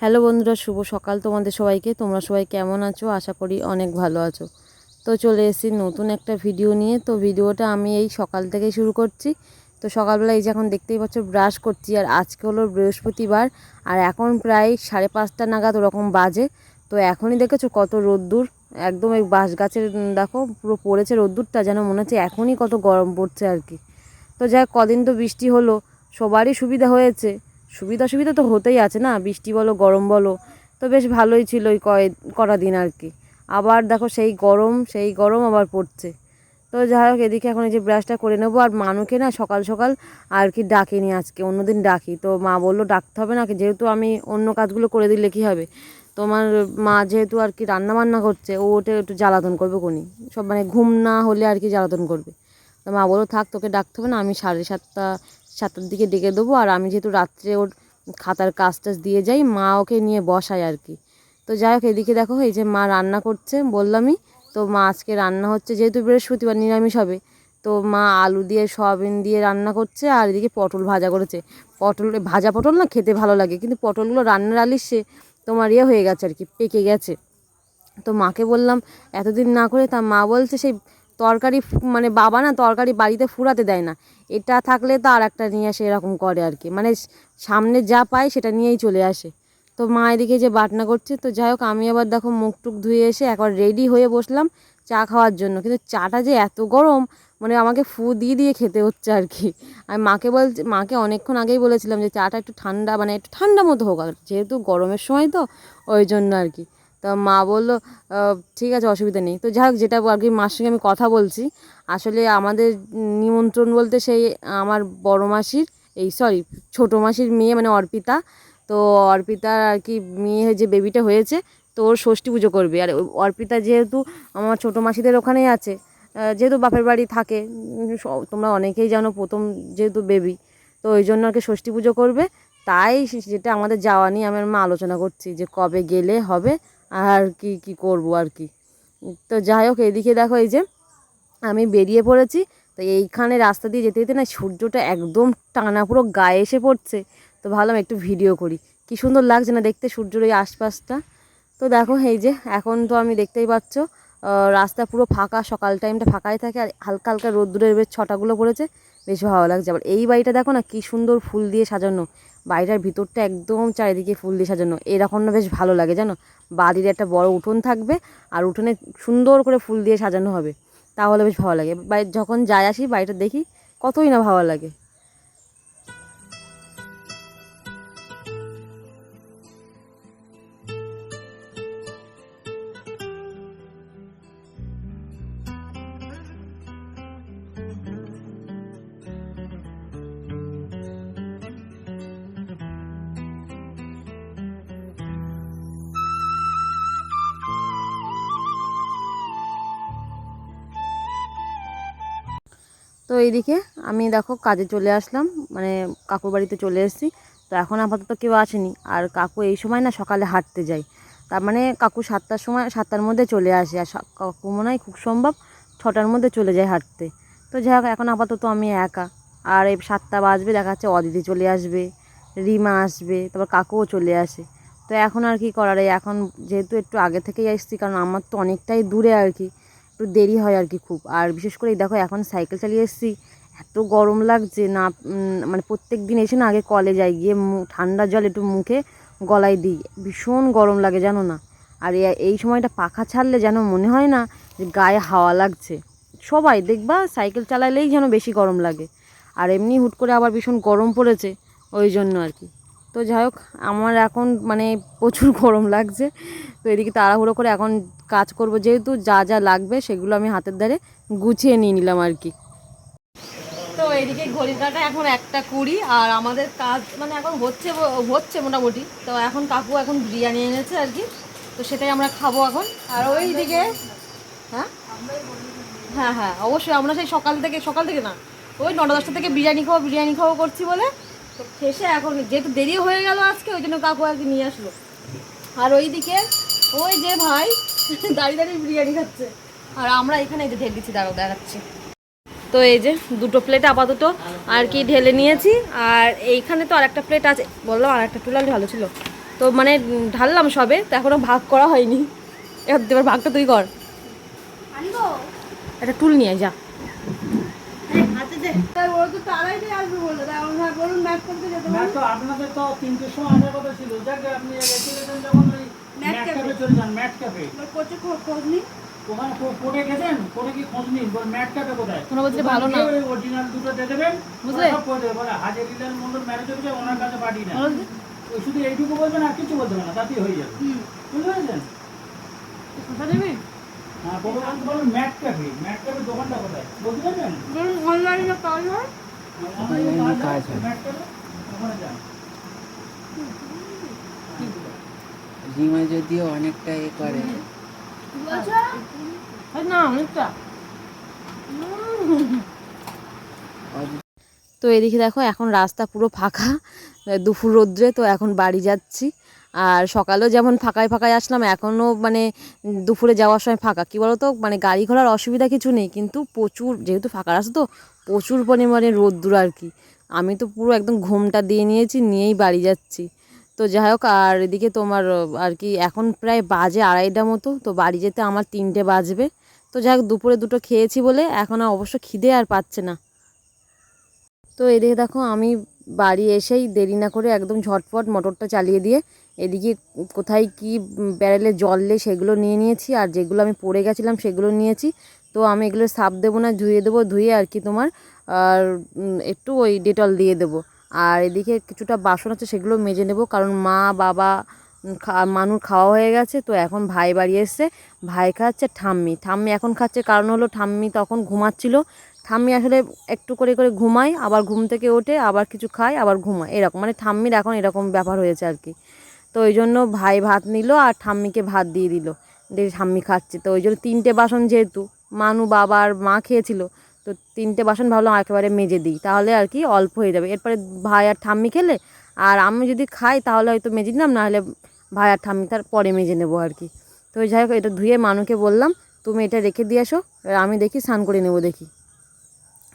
Hello বন্ধুরা, শুভ সকাল তোমাদের সবাইকে। তোমরা সবাই কেমন আছো? আশা করি অনেক ভালো আছো। তো চলে এসেছি নতুন একটা ভিডিও নিয়ে। তো ভিডিওটা আমি এই সকাল থেকেই শুরু করছি। তো সকালবেলা এই যে এখন দেখতেই পাচ্ছ, ব্রাশ করছি। আর আজকে হলো বৃহস্পতিবার। আর এখন প্রায় সাড়ে পাঁচটা নাগাদ ওরকম বাজে। তো এখনই দেখেছ কত রোদ্দুর। একদম এই বাঁশ গাছের, দেখো, পুরো পড়েছে রোদ্দুরটা, যেন মনে হচ্ছে এখনই কত গরম পড়ছে আর কি। তো যাই কদিন তো বৃষ্টি হলো। সবারই সুবিধা হয়েছে। সুবিধা সুবিধা তো হতেই আছে না? বৃষ্টি বলো, গরম বলো, তো বেশ ভালোই ছিল ওই কয়, কটা দিন আর কি। আবার দেখো সেই গরম সেই গরম আবার পড়ছে। তো যাই হোক, এদিকে এখন এই যে ব্রাশটা করে নেব। আর মানুকে না সকাল সকাল আর কি ডাকিনি আজকে, অন্যদিন ডাকি। তো মা বলল, ডাকতে হবে না যেহেতু আমি অন্য কাজগুলো করে দিলে কি হবে? তোমার মা যেহেতু আর কি রান্না বান্না করছে, ও ওটা একটু জ্বালাতন করবে কোনি। সব মানে ঘুম না হলে আর কি জ্বালাতন করবে। তো মা বলল, থাক, তোকে ডাকতে হবে না, আমি সাড়ে সাতটা সাতটার দিকে ডেকে দেবো আর আমি যেহেতু রাত্রে ওর খাতার কাজ টাজ দিয়ে যাই, মা ওকে নিয়ে বসায় আর কি। তো যাই হোক, এদিকে দেখো, এই যে মা রান্না করছে, বললামই, তো মা আজকে রান্না হচ্ছে, যেহেতু বৃহস্পতিবার নিরামিষ হবে, তো মা আলু দিয়ে, সয়াবিন দিয়ে রান্না করছে আর এদিকে পটল ভাজা করেছে। পটল, ভাজা পটল না খেতে ভালো লাগে, কিন্তু পটলগুলো রান্নার আলিশে তোমার ইয়ে হয়ে গেছে আর কি, পেকে গেছে। তো মাকে বললাম, এতদিন না করে তা মা বলছে, সেই তরকারি মানে বাবা না তরকারি বাড়িতে ফুরাতে দেয় না। এটা থাকলে তো আর একটা নিয়ে আসে এরকম করে আর কি। মানে সামনে যা পায় সেটা নিয়েই চলে আসে। তো মা এদিকে যে বাটনা করছে, তো যাই হোক, আমি আবার দেখো মুখ টুক ধুয়ে এসে একবার রেডি হয়ে বসলাম চা খাওয়ার জন্য। কিন্তু চাটা যে এত গরম মানে আমাকে ফু দিয়ে দিয়ে খেতে হচ্ছে আর কি। আমি মাকে বলছি, মাকে অনেকক্ষণ আগেই বলেছিলাম যে চাটা একটু ঠান্ডা মানে একটু ঠান্ডা মতো হোক। আর যেহেতু গরমের সময় তো, ওই জন্য আর কি। তা মা বলল ঠিক আছে, অসুবিধা নেই। তো যাই হোক, যেটা আর কি মার সঙ্গে আমি কথা বলছি, আসলে আমাদের নিমন্ত্রণ বলতে সেই আমার বড় মাসির, এই সরি, ছোটো মাসির মেয়ে মানে অর্পিতা। তো অর্পিতার আর কি মেয়ে যে বেবিটা হয়েছে, তো ওর ষষ্ঠী পুজো করবে। আর অর্পিতা যেহেতু আমার ছোটো মাসিদের ওখানেই আছে যেহেতু বাপের বাড়ি থাকে তোমরা অনেকেই জানো প্রথম যেহেতু বেবি তো ওই জন্য আর কি ষষ্ঠী পুজো করবে। তাই যেটা আমাদের যাওয়া নিয়ে আমার মা আলোচনা করছি যে কবে গেলে হবে আর কি কি করব আর কি? তো যাই হোক, এদিকে দেখো এই যে আমি বেরিয়ে পড়েছি, তো এইখানে রাস্তা দিয়ে যেতে যেতে না সূর্যটা একদম টানা পুরো গায়ে এসে পড়ছে। তো ভাবলাম একটু ভিডিও করি। কি সুন্দর লাগছে না দেখতে সূর্যের ওই আশপাশটা? তো দেখো, এই যে এখন তো আমি দেখতেই পাচ্ছ রাস্তা পুরো ফাঁকা, সকাল টাইমটা ফাঁকাই থাকে, আর হালকা হালকা রোদ্দুরের বেশ ছটাগুলো পড়েছে। বেশ ভালো লাগছে। আবার এই বাড়িটা দেখো না, কী সুন্দর ফুল দিয়ে সাজানো। বাড়িটার ভিতরটা একদম চারিদিকে ফুল দিয়ে সাজানো। এরকম না বেশ ভালো লাগে জানো? বাড়ির একটা বড় উঠোন থাকবে আর উঠোনে সুন্দর করে ফুল দিয়ে সাজানো হবে। তাহলে বেশ ভালো লাগে। যখন যাই আসি বাড়িটা দেখি, কতই না ভালো লাগে। এইদিকে আমি দেখো কাজে চলে আসলাম মানে কাকুর বাড়িতে চলে এসেছি। তো এখন আপাতত কেউ আসেনি, আর কাকু এই সময় না সকালে হাঁটতে যায়। তার মানে কাকু সাতটার সময়, সাতটার মধ্যে চলে আসে, আর কাকু মনে হয় খুব সম্ভব ছটার মধ্যে চলে যায় হাঁটতে। তো যাই এখন আপাতত আমি একা। আর এই সাতটা বাজবে, দেখা যাচ্ছে অদিতি চলে আসবে, রিমা আসবে, তারপর কাকুও চলে আসে। তো এখন আর কি করার এখন যেহেতু একটু আগে থেকেই আসছি, কারণ আমার তো অনেকটাই দূরে আর কি। একটু দেরি হয় আর কি খুব। আর বিশেষ করে দেখো এখন সাইকেল চালিয়ে এসেছি, এত গরম লাগছে না মানে প্রত্যেক দিন এসে না আগে কলে যাই, গিয়ে ঠান্ডা জল একটু মুখে গলায় দিই। ভীষণ গরম লাগে জানো না। আর এই সময়টা পাখা ছাড়লে যেন মনে হয় না যে গায়ে হাওয়া লাগছে। সবাই দেখবা সাইকেল চালালেই যেন বেশি গরম লাগে। আর এমনি হুট করে আবার ভীষণ গরম পড়েছে, ওই জন্য আর কি। তো যাই হোক, আমার এখন মানে প্রচুর গরম লাগছে। তো এদিকে তাড়াহুড়ো করে এখন কাজ করব, যেহেতু যা যা লাগবে সেগুলো আমি হাতের দ্বারে গুছিয়ে নিয়ে নিলাম আর কি। তো এদিকে ঘড়ির কাটা এখন একটা কুড়ি, আর আমাদের কাজ মানে এখন হচ্ছে হচ্ছে মোটামুটি। তো এখন কাকু এখন বিরিয়ানি এনেছে আর কি, তো সেটাই আমরা খাব এখন। আর ওই দিকে হ্যাঁ? হ্যাঁ হ্যাঁ অবশ্যই আমরা সেই সকাল থেকে সকাল থেকে না, ওই নটা দশটা থেকে বিরিয়ানি খাব বিরিয়ানি খাব করছি বলে। তো শেষে এখন যেহেতু দেরি হয়ে গেল আজকে ওই জন্য কাকু আর কি নিয়ে আসলো। আর ওইদিকে ওই যে ভাই দাঁড়িয়ে দাঁড়িয়ে বিরিয়ানি খাচ্ছে। আর আমরা এখানে এই যে ঢেল দিচ্ছি দাঁড়াও দেখাচ্ছি। তো এই যে দুটো প্লেট আপাতত আর কি ঢেলে নিয়েছি। আর এইখানে তো আর একটা প্লেট আছে বললাম আর একটা টুলালে ভালো ছিল। তো মানে ঢাললাম সবে তো এখনও ভাগ করা হয়নি। এবার ভাগটা তুই কর। একটা টুল নিয়ে যা। আপনাদের তো তিনটের সময় আসার কথা ছিল। যাক আপনি রেখে যখন ওই ম্যাট ম্যাট ক্যাফে। ক্যাফে চলে যান ম্যাট ক্যাফে। কোচে খোঁজ নি? ওখানে কোর্টে গেছেন? কোর্টে কি খোঁজ নিন? বল ম্যাট ক্যাফে কোথায়? তোমরা বলছিলে ভালো না। অরিজিনাল দুটো দিয়ে দেবেন বুঝলে? সব করে দেবে। বলে হাজার লিটার মন্ডল ম্যারেজ হচ্ছে ওনার কাছে পাঠিয়ে না ওই শুধু এইটুকু বলবেন আর কিছু বলতে হবে না তাতেই হয়ে যাবে। বুঝতে পেরেছেন? কোথায় বলতে অনলাইনে হয় রিমা যদিও অনেকটা এ করে। না অনেকটা। তো এদিকে দেখো এখন রাস্তা পুরো ফাঁকা। দুপুর রোদ্রে তো এখন বাড়ি যাচ্ছি। আর সকালেও যেমন ফাঁকায় ফাঁকায় আসলাম, এখনও মানে দুপুরে যাওয়ার সময় ফাঁকা। কী বলো তো মানে গাড়ি ঘোড়ার অসুবিধা কিছু নেই, কিন্তু প্রচুর, যেহেতু ফাঁকা রাস্তা তো, প্রচুর পরিমাণে রোদ্দুর আর কি। আমি তো পুরো একদম ঘুমটা দিয়ে নিয়েছি, নিয়েই বাড়ি যাচ্ছি। তো যাই হোক, আর এদিকে তোমার আর কি, এখন প্রায় বাজে আড়াইটা মতো, তো বাড়ি যেতে আমার তিনটে বাজবে। তো যাই হোক, দুপুরে দুটো খেয়েছি বলে এখন আর অবশ্য খিদে আর পাচ্ছে না। তো এদিকে দেখো, আমি বাড়ি এসেই দেরি না করে একদম ঝটপট মোটরটা চালিয়ে দিয়ে এদিকে কোথায় কি ব্যারেলে জল নেই সেগুলো নিয়ে নিয়েছি, আর যেগুলো আমি পড়ে গেছিলাম সেগুলো নিয়েছি। তো আমি এগুলো সাপ দেবো না, ধুয়ে দেবো, ধুয়ে আর কি তোমার, আর একটু ওই ডেটল দিয়ে দেবো। আর এদিকে কিছুটা বাসন আছে সেগুলো মেজে নেব, কারণ মা, বাবা মানুর খাওয়া হয়ে গেছে, তো এখন ভাই বাড়ি এসছে। ভাই খাচ্ছে ঠাম্মি। ঠাম্মি এখন খাচ্ছে, কারণ হলো ঠাম্মি তখন ঘুমাচ্ছিল। ঠাম্মি আসলে একটু করে করে ঘুমায়, আবার ঘুম থেকে ওঠে, আবার কিছু খায়, আবার ঘুমায়। এরকম মানে ঠাম্মির এখন এরকম ব্যাপার হয়েছে আর কি। তো ওই জন্য ভাই ভাত নিল আর ঠাম্মিকে ভাত দিয়ে দিল। দিয়ে ঠাম্মি খাচ্ছে। তো ওই জন্য তিনটে বাসন যেহেতু, মানু, বাবা আর মা খেয়েছিল, তো তিনটে বাসন ভাবলাম একেবারে মেজে দিই। তাহলে আর কি অল্প হয়ে যাবে। এরপরে ভাই আর ঠাম্মি খেলে, আর আমি যদি খাই তাহলে হয়তো মেজে দিলাম, নাহলে ভাই আর ঠাম্মি তার পরে মেজে নেব আর কি। তো যাই হোক, এটা ধুয়ে মানুকে বললাম, তুমি এটা রেখে দিয়ে আসো এবার আমি দেখি স্নান করে নেব দেখি।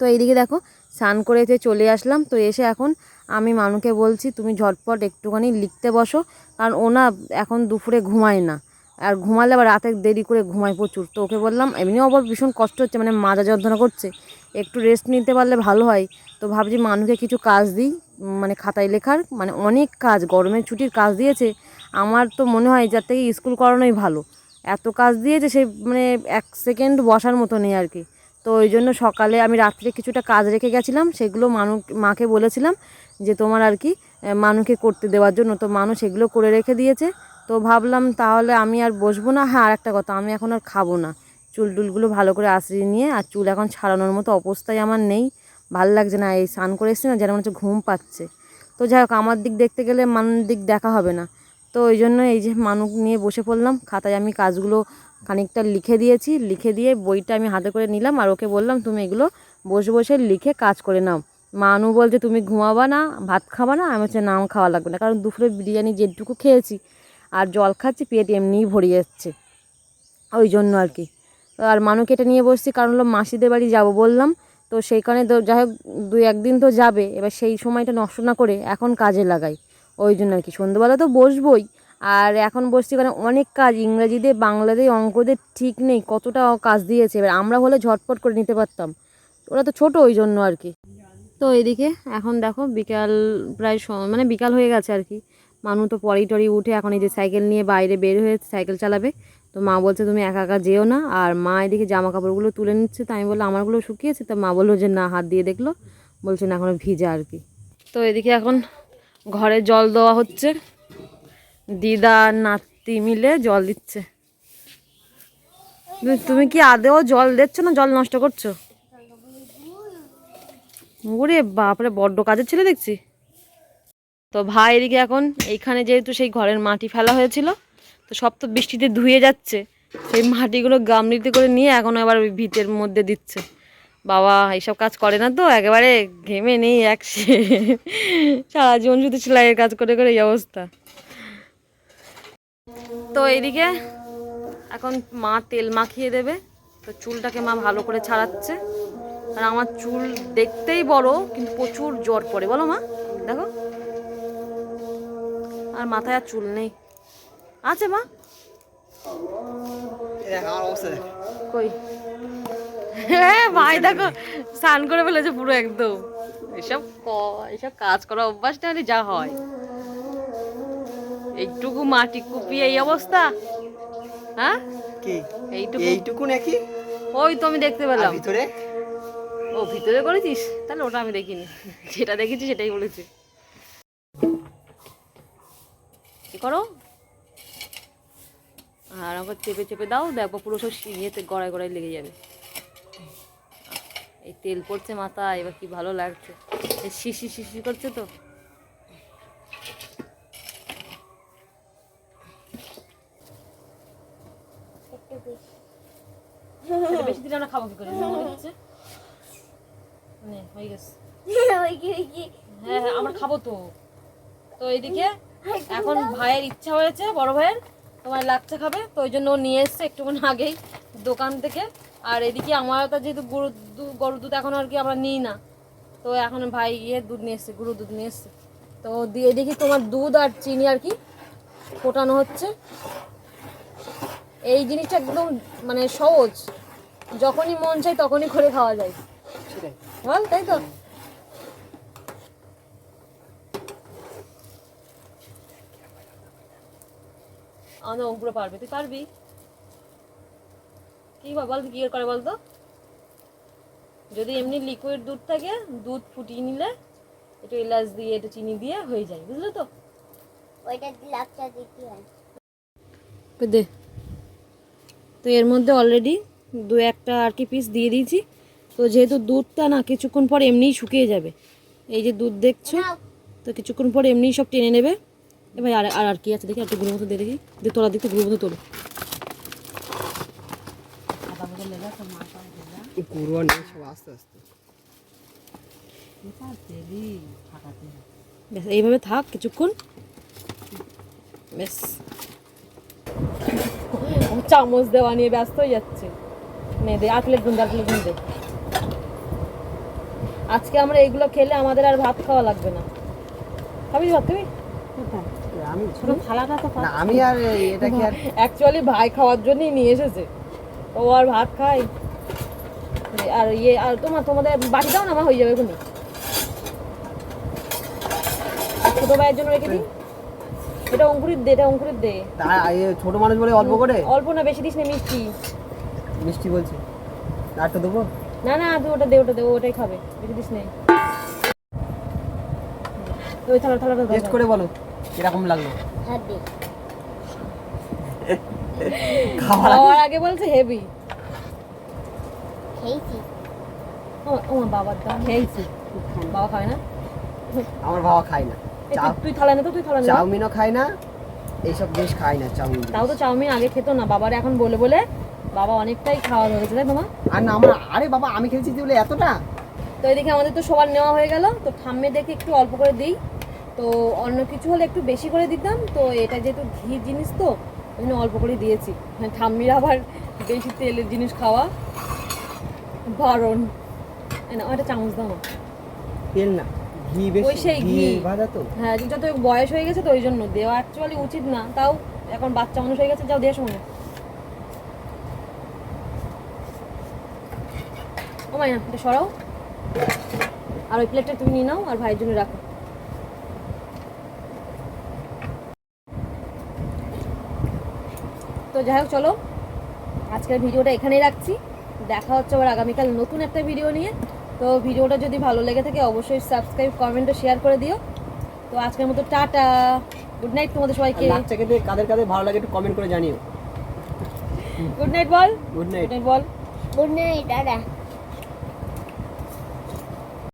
তো এইদিকে দেখো, স্নান করে চলে আসলাম। তো এসে এখন আমি মানুকে বলছি, তুমি ঝটপট একটুখানি লিখতে বসো। কারণ ও না এখন দুপুরে ঘুমায় না। আর ঘুমালে আবার রাতে দেরি করে ঘুমায় প্রচুর। তো ওকে বললাম, এমনিও আবার ভীষণ কষ্ট হচ্ছে মানে মাজা যন্ত্রণা করছে। একটু রেস্ট নিতে পারলে ভালো হয়। তো ভাবছি মানুকে কিছু কাজ দিই মানে খাতায় লেখার মানে অনেক কাজ গরমের ছুটির কাজ দিয়েছে। আমার তো মনে হয় যার থেকে স্কুল করানোই ভালো। এত কাজ দিয়েছে সে মানে এক সেকেন্ড বসার মতো নেই আর কি। তো ওই জন্য সকালে আমি রাত্রে কিছুটা কাজ রেখে গেছিলাম, সেগুলো মানু মাকে বলেছিলাম যে তোমার আর কি মানুকে করতে দেওয়ার জন্য। তো মানুষ এগুলো করে রেখে দিয়েছে। তো ভাবলাম তাহলে আমি আর বসবো না। হ্যাঁ আর একটা কথা, আমি এখন আর খাব না। চুল টুলগুলো ভালো করে আশ্রিয়ে নিয়ে আর চুল এখন ছাড়ানোর মতো অবস্থায় আমার নেই। ভালো লাগছে না, এই স্নান করে এসেছি না, যেন হচ্ছে ঘুম পাচ্ছে। তো যাই হোক, আমার দিক দেখতে গেলে মানুষ দিক দেখা হবে না। তো ওই জন্য এই যে মানুষ নিয়ে বসে পড়লাম। খাতায় আমি কাজগুলো খানিকটা লিখে দিয়েছি। লিখে দিয়ে বইটা আমি হাতে করে নিলাম। আর ওকে বললাম, তুমি এগুলো বসে বসে লিখে কাজ করে নাও। মানু বলছে, তুমি ঘুমাবা না, ভাত খাবা না? আমি হচ্ছে নাম খাওয়া লাগবে না। কারণ দুপুরে বিরিয়ানি যেটুকু খেয়েছি আর জল খাচ্ছি, পেট এমনিই ভরে যাচ্ছে। ওই জন্য আর কি। আর মানুকে এটা নিয়ে বসছি, কারণ হলো মাসিদের বাড়ি যাব বললাম। তো সেইখানে তো যাই হোক, দুই একদিন তো যাবে। এবার সেই সময়টা নষ্ট না করে এখন কাজে লাগাই। ওই জন্য আর কি। সন্ধ্যেবেলা তো বসবই। আর এখন বসছি কারণ অনেক কাজ। ইংরাজিতে, বাংলাতে অঙ্কদের ঠিক নেই, কতটা কাজ দিয়েছে। এবার আমরা হলে ঝটপট করে নিতে পারতাম। ওরা তো ছোট, ওই জন্য আর কি। তো এদিকে এখন দেখো বিকাল প্রায় মানে বিকাল হয়ে গেছে আর কি। মানু তো পরেই টরি উঠে এখন এই যে সাইকেল নিয়ে বাইরে বের হয়ে সাইকেল চালাবে। তো মা বলছে, তুমি একা একা যেও না। আর মা এদিকে জামা কাপড়গুলো তুলে নিচ্ছে। তো আমি বললাম, আমারগুলো শুকিয়েছে? তো মা বলল যে, না, হাত দিয়ে দেখল। বলছে, না এখনও ভিজা আর কি। তো এদিকে এখন ঘরে জল দেওয়া হচ্ছে। দিদা নাতি মিলে জল দিচ্ছে। তুমি কি আদেও জল দিচ্ছ না জল নষ্ট করছ? ওরে বাপরে, বড্ড কাজের ছেলে দেখছি। তো ভাই এদিকে এখন, এইখানে যেহেতু সেই ঘরের মাটি ফেলা হয়েছিল, তো সব তো বৃষ্টিতে ধুয়ে যাচ্ছে। সেই মাটিগুলো গামলিতে করে নিয়ে এখন আবার ভিতের মধ্যে দিচ্ছে। বাবা, এইসব কাজ করে না তো, একেবারে ঘেমে নেই এক সারা জীবন শুধু সেলাইয়ের কাজ করে করে এই অবস্থা। তো এইদিকে এখন মা তেল মাখিয়ে দেবে, তো চুলটাকে মা ভালো করে ছাড়াচ্ছে। আর আমার চুল দেখতেই বড় কিন্তু প্রচুর জ্বর পড়ে। বলো মা দেখো। আর মাথায় আর চুল নেই। আছে মা। কই? হ্যাঁ ভাই দেখো স্নান করে ফেলেছে পুরো একদম। এসব ক- এসব কাজ করা অভ্যাস না যা হয়। এইটুকু মাটি কুপিয়ে এই অবস্থা। হ্যাঁ? কি? এইটুকু। এইটুকু নাকি? ওই তো আমি দেখতে পেলাম। ভিতরে? ও ভিতরে করেছিস তাহলে ওটা আমি দেখিনি। যেটা দেখেছি সেটাই বলেছি। কি করো? আর আবার চেপে চেপে দাও, দেখো পুরো সব ইয়েতে গড়ায় গড়ায় লেগে যাবে। এই তেল পড়ছে মাথায়, এবার কি ভালো লাগছে। শিশি শিশি করছে তো। বেশি দিলে আমরা খাব কি করে? নে হয়ে গেছে। হ্যাঁ হ্যাঁ আমরা খাব তো। তো এইদিকে এখন ভাইয়ের ইচ্ছা হয়েছে বড় ভাইয়ের তোমার লাচ্চা খাবে তো ওই জন্য ও নিয়ে এসছে একটুক্ষণ আগেই দোকান থেকে। আর এদিকে আমার তো যেহেতু গরু গরুর দুধ এখন আর কি আমরা নিই না। তো এখন ভাই ইয়ে দুধ নিয়ে এসছে গরুর দুধ নিয়ে এসছে। তো দিয়ে দেখি তোমার দুধ আর চিনি আর কি ফোটানো হচ্ছে। এই জিনিসটা একদম মানে সহজ। যখনই মন চাই তখনই করে খাওয়া যায়। বল তাই তো আমাদের অঙ্কুরে পারবে তুই পারবি? কি বা বল কি করে বলতো? যদি এমনি লিকুইড দুধ থাকে দুধ ফুটিয়ে নিলে একটু এলাচ দিয়ে একটু চিনি দিয়ে হয়ে যায় বুঝলে তো? ওইটা লাচ্চা দিতে হয়। দে। তো এর মধ্যে অলরেডি দু একটা আর কি পিস দিয়ে দিয়েছি। তো যেহেতু দুধটা না কিছুক্ষণ পর এমনিই শুকিয়ে যাবে। এই যে দুধ দেখছ তো কিছুক্ষণ পর এমনিই সব টেনে নেবে। এবার আর আর আর কি আছে দেখি একটু গুঁড়ো মতো দিয়ে দেখি। দিয়ে তোলা দিতে গুঁড়ো মতো তোলো। পুরো নেই সব আস্তে আস্তে। ব্যাস এইভাবে থাক কিছুক্ষণ। ব্যাস। চামচ দেওয়া নিয়ে ব্যস্ত হয়ে যাচ্ছে। নে দে আর প্লেট গুন আর প্লেট গুন আজকে আমরা এগুলো খেলে আমাদের আর ভাত খাওয়া লাগবে না। খাবি ভাত খাবি আমি পুরো থালাটা তো না আমি আর এটা কি আর অ্যাকচুয়ালি ভাই খাওয়ার জন্যই নিয়ে এসেছে। ও আর ভাত খায়। আর ইয়ে আর তোমার তোমাদের বাটি দাও না আমার হয়ে যাবে এখনই। আর ছোট ভাইয়ের জন্য রেখে দিই। এটা অঙ্কুরিত দে এটা অঙ্কুরিত দে। ছোট মানুষ বলে অল্প করে? অল্প না বেশি দিস না মিষ্টি। মিষ্টি বলছি। আর তো দেবো? না না তুই ওটা দে ওটা দে ওটাই খাবে বেশি দিস নেই। ওই থালা থালাটা টেস্ট করে বলো কীরকম লাগল? হ্যাপি খাওয়ার আগে- বলছে হেভি খেয়েছি ও খেয়েছি বাবা খায় না? আমার বাবা খায় না। তুই- থালা নে তো তুই থালা নে। চাউমিনও খায় না এইসব জিনিস খায় না চাউমিন। তাও তো চাউমিন আগে খেতো না বাবার এখন বলে বলে বাবা অনেকটাই খাওয়া হয়েছে তাই তোমার আর না আমরা আরে বাবা আমি খেয়েছি তুই বলে এতটা? তো এদিকে আমাদের তো সবার নেওয়া হয়ে গেল তো ঠাম্মে দেখে একটু অল্প করে দিই। তো অন্য কিছু হলে একটু বেশি করে দিতাম তো এটা যেহেতু ঘি জিনিস তো ওই জন্য অল্প করে দিয়েছি। মানে ঠাম্মির আবার বেশি তেলের জিনিস খাওয়া বারণ। না ওটা চামচ দাও তেল না ঘি ওই সেই ঘি। ভাজা তো। হ্যাঁ যত বয়স হয়ে গেছে তো ওই জন্য দেওয়া অ্যাকচুয়ালি উচিত না তাও এখন বাচ্চা মানুষ হয়ে গেছে যাও দিয়ে শোনো ও মাইনা এটা সরাও। আর ওই প্লেটটা তুমি নিয়ে নাও আর ভাইয়ের জন্য রাখো। তো যাই হোক চলো। আজকের ভিডিওটা এখানেই রাখছি। দেখা হচ্ছে আবার আগামীকাল নতুন একটা ভিডিও নিয়ে। তো ভিডিওটা যদি ভালো লেগে থাকে অবশ্যই সাবস্ক্রাইব কমেন্ট ও শেয়ার করে দিও। তো আজকের মতো টাটা। গুড নাইট তোমাদের সবাইকে। খেতে কাদের কাদের ভালো লাগে একটু কমেন্ট করে জানিও। গুড নাইট বল। গুড নাইট নাইট বল। গুড নাইট দাদা